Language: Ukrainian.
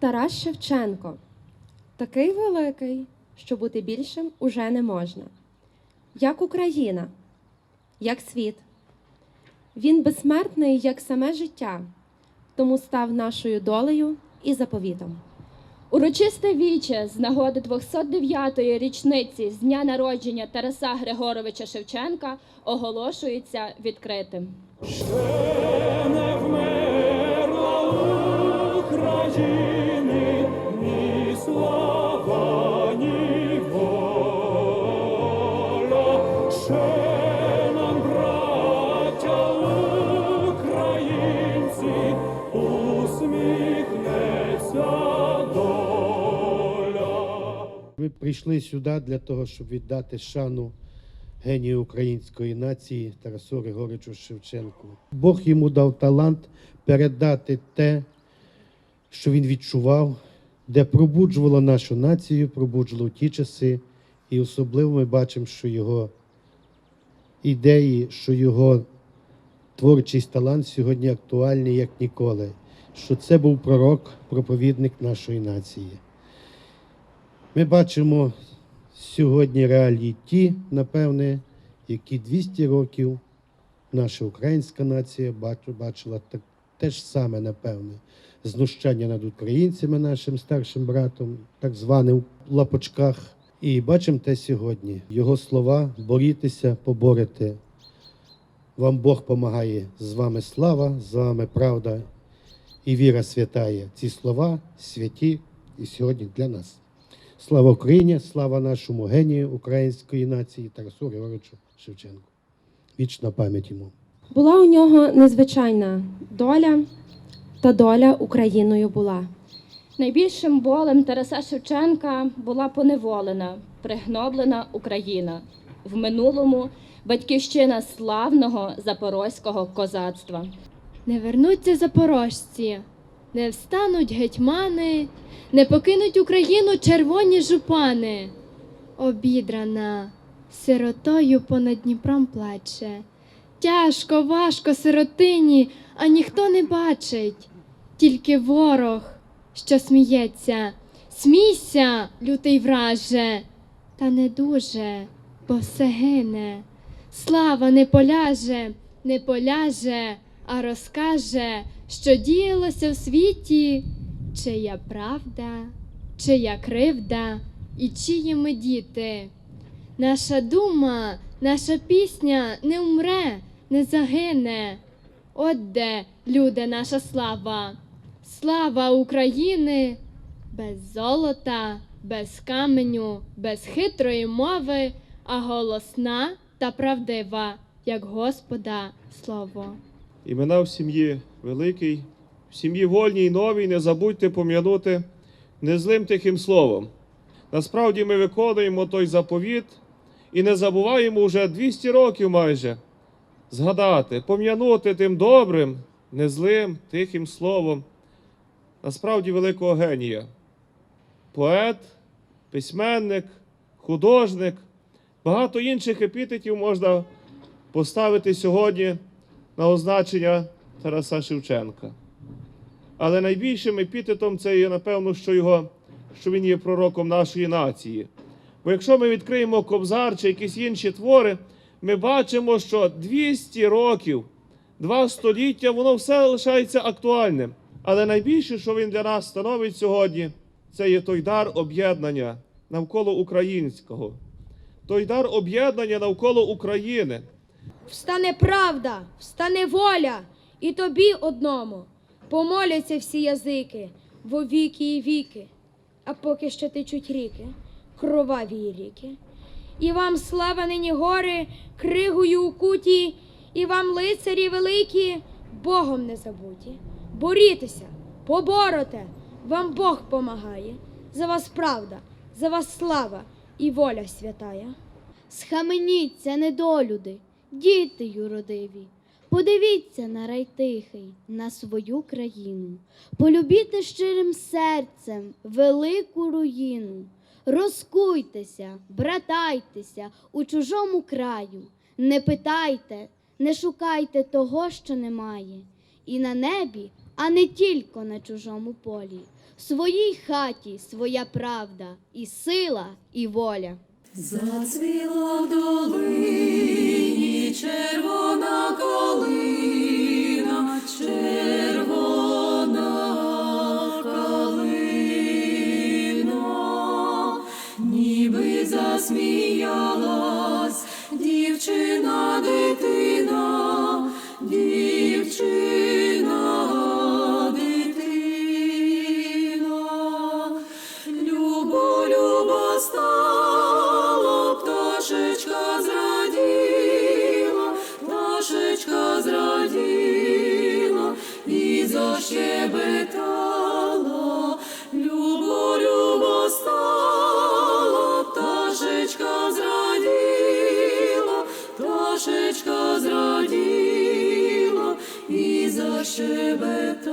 Тарас Шевченко такий великий, що бути більшим уже не можна. Як Україна, як світ. Він безсмертний, як саме життя, тому став нашою долею і заповітом. Урочисте віче з нагоди 209-ї річниці з дня народження Тараса Григоровича Шевченка оголошується відкритим. Ще Не вмерла України ні слава, ні. Ще нам, українці, усміхнеться. Ми прийшли сюди для того, щоб віддати шану генію української нації Тарасу Григоровичу Шевченку. Бог йому дав талант передати те, що він відчував, де пробуджувало нашу націю, пробуджувало ті часи. І особливо ми бачимо, що його ідеї, що його творчість талант сьогодні актуальний як ніколи. Що це був пророк, проповідник нашої нації. Ми бачимо сьогодні реалії ті, напевне, які 200 років наша українська нація бачила те ж саме, напевне, знущання над українцями, нашим старшим братом, так званим в лапочках. І бачимо те сьогодні. Його слова борітеся, поборете. Вам Бог помагає. З вами слава, з вами правда і віра святає. Ці слова святі і сьогодні для нас. Слава Україні, слава нашому генію української нації Тарасу Григоровичу Шевченку. Вічна пам'ять йому. Була у нього незвичайна доля, та доля Україною була. Найбільшим болем Тараса Шевченка була поневолена, пригноблена Україна. В минулому батьківщина славного запорозького козацтва. Не вернуться запорожці, не встануть гетьмани, не покинуть Україну червоні жупани. Обідрана, сиротою понад Дніпром плаче. Тяжко, важко сиротині, а ніхто не бачить, тільки ворог, що сміється. Смійся, лютий враже, та не дуже, бо все гине. Слава не поляже, не поляже, а розкаже, що діялося в світі, чия правда, чия кривда і чиї ми діти. Наша дума, наша пісня не умре, не загине. От де, люди, наша слава, слава України, без золота, без каменю, без хитрої мови, а голосна та правдива, як Господа слово. Імена в сім'ї великий, в сім'ї вольній й новій не забудьте пом'янути незлим тихим словом. Насправді ми виконуємо той заповіт і не забуваємо вже 200 років майже згадати, пом'янути тим добрим, незлим, тихим словом. Насправді великого генія. Поет, письменник, художник, багато інших епітетів можна поставити сьогодні на означення Тараса Шевченка. Але найбільшим епітетом це є, напевно, що, його, що він є пророком нашої нації. Бо якщо ми відкриємо Кобзар чи якісь інші твори, ми бачимо, що 200 років, два століття, воно все лишається актуальним. Але найбільше, що він для нас становить сьогодні, це є той дар об'єднання навколо українського, той дар об'єднання навколо України. Встане правда, встане воля, і тобі одному помоляться всі язики во віки і віки, а поки що течуть ріки, кроваві ріки. І вам слава нині гори, кригою укуті, і вам лицарі великі, Богом не забуті. Борітеся, побороте, вам Бог помагає. За вас правда, за вас слава і воля святая. Схаменіться, недолюди, діти юродиві. Подивіться на рай тихий, на свою країну, полюбіте щирим серцем велику руїну. Розкуйтеся, братайтеся у чужому краю, не питайте, не шукайте того, що немає, і на небі, а не тільки на чужому полі, в своїй хаті своя правда, і сила, і воля. Зацвіла в долині червона колина. червона. me. But.